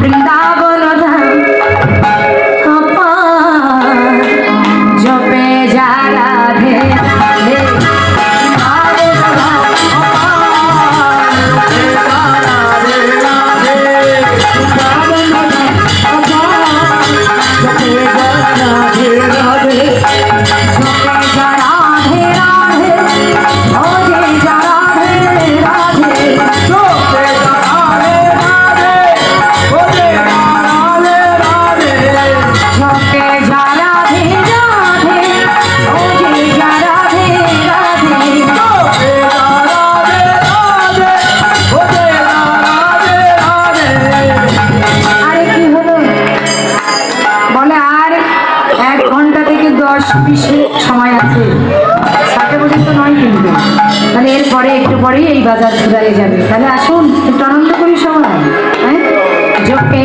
বৃন্দাবন ধাম জপে যা রাধে ছাব্বিশে সময় আছে। সাতটা পর্যন্ত নয় কিন্তু। তাহলে এরপরে একটু পরেই এই বাজার ঘুরাই যাবে। তাহলে আসুন, একটু আনন্দ করি সময় হ্যাঁ? জপে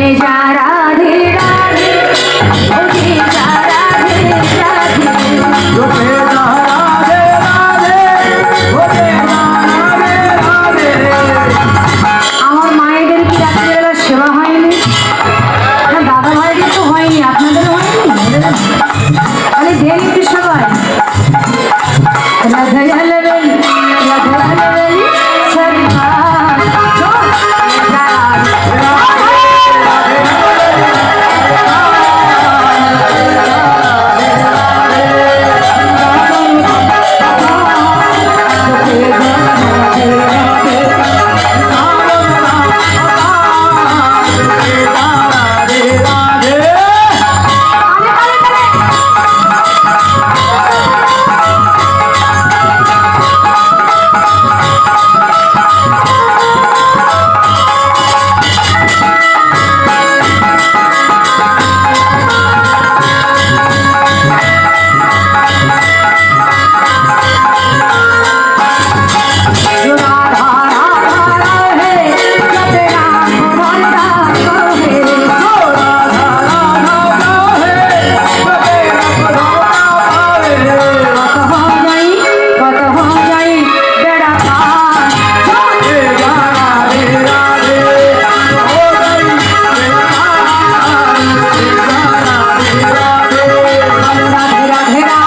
রাধে রাধে